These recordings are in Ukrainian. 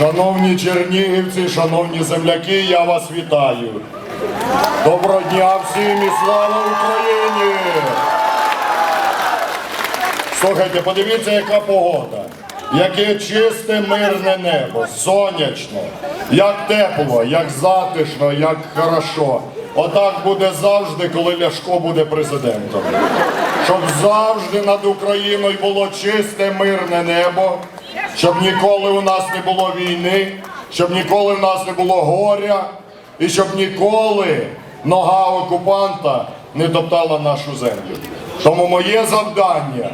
Шановні чернігівці, шановні земляки, я вас вітаю. Доброго дня всім і слава Україні! Слухайте, подивіться, яка погода. Яке чисте мирне небо, сонячно, як тепло, як затишно, як хорошо. Отак буде завжди, коли Ляшко буде президентом. Щоб завжди над Україною було чисте мирне небо, щоб ніколи у нас не було війни, щоб ніколи в нас не було горя, і щоб ніколи нога окупанта не топтала нашу землю. Тому моє завдання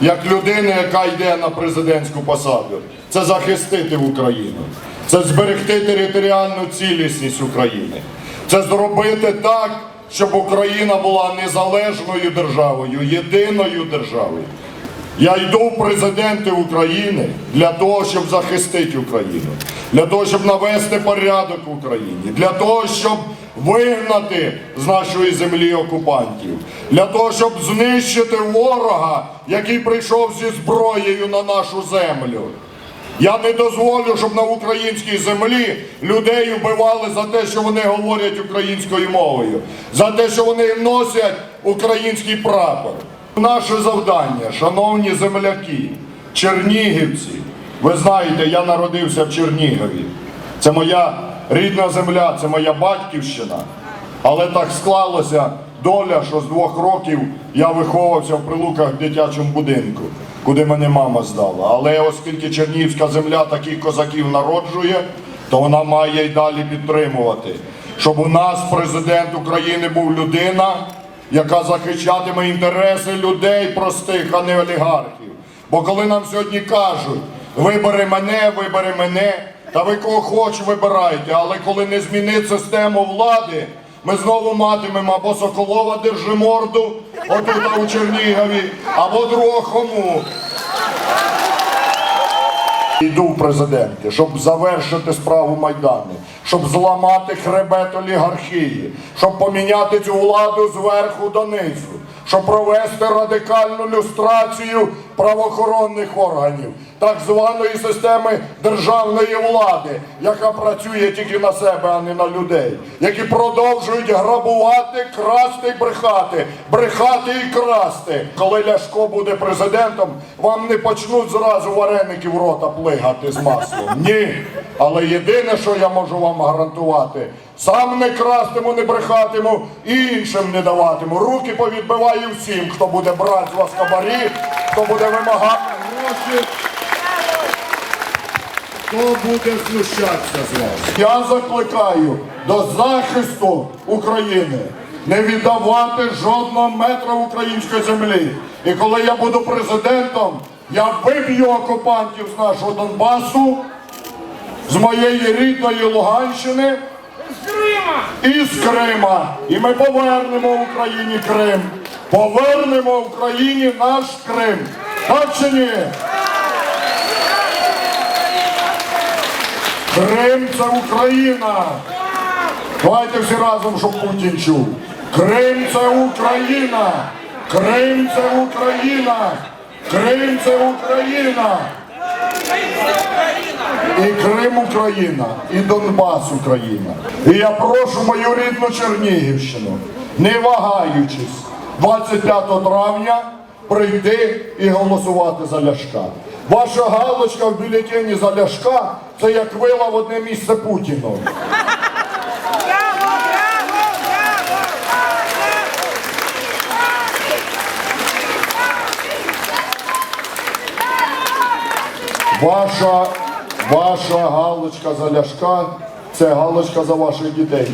як людина, яка йде на президентську посаду, це захистити Україну, це зберегти територіальну цілісність України, це зробити так, щоб Україна була незалежною державою, єдиною державою. Я йду в президенти України для того, щоб захистити Україну, для того, щоб навести порядок в Україні, для того, щоб вигнати з нашої землі окупантів, для того, щоб знищити ворога, який прийшов зі зброєю на нашу землю. Я не дозволю, щоб на українській землі людей вбивали за те, що вони говорять українською мовою, за те, що вони носять український прапор. Наше завдання, шановні земляки, чернігівці, ви знаєте, я народився в Чернігові. Це моя рідна земля, це моя батьківщина. Але так склалося доля, що з двох років я виховувався в прилуках в дитячому будинку, куди мене мама здала. Але оскільки Чернігівська земля таких козаків народжує, то вона має й далі підтримувати, щоб у нас президент України був людина, яка захищатиме інтереси людей простих, а не олігархів. Бо коли нам сьогодні кажуть, вибери мене, вибери мене, та ви кого хоч вибирайте, але коли не змінить систему влади, ми знову матимемо або Соколова Держиморду, отут у Чернігові, або другого хому. Йду в президенти, щоб завершити справу Майдану, щоб зламати хребет олігархії, щоб поміняти цю владу зверху донизу, щоб провести радикальну люстрацію правоохоронних органів, так званої системи державної влади, яка працює тільки на себе, а не на людей, які продовжують грабувати, красти і брехати, брехати і красти. Коли Ляшко буде президентом, вам не почнуть зразу вареники в рота плигати з маслом. Ні. Але єдине, що я можу вам гарантувати, сам не крастиму, не брехатиму, і іншим не даватиму. Руки повідбиваю всім, хто буде брати з вас хабарі, хто буде вимагати гроші. Хто буде знущатися з вас? Я закликаю до захисту України, не віддавати жодного метра української землі. І коли я буду президентом, я виб'ю окупантів з нашого Донбасу, з моєї рідної Луганщини і з Крима. І ми повернемо Україні Крим. Повернемо Україні наш Крим. Так чи ні? Крим це Україна. Давайте всі разом, щоб Путін чув. Крим це Україна. Крим це Україна. Крим це Україна. І Крим Україна, і Донбас Україна. І я прошу мою рідну Чернігівщину, не вагаючись, 25 травня прийти і голосувати за Ляшка. Ваша галочка в бюлетені за Ляшка це як вила в одне місце Путіну. Ваша, ваша галочка за Ляшка це галочка за ваших дітей.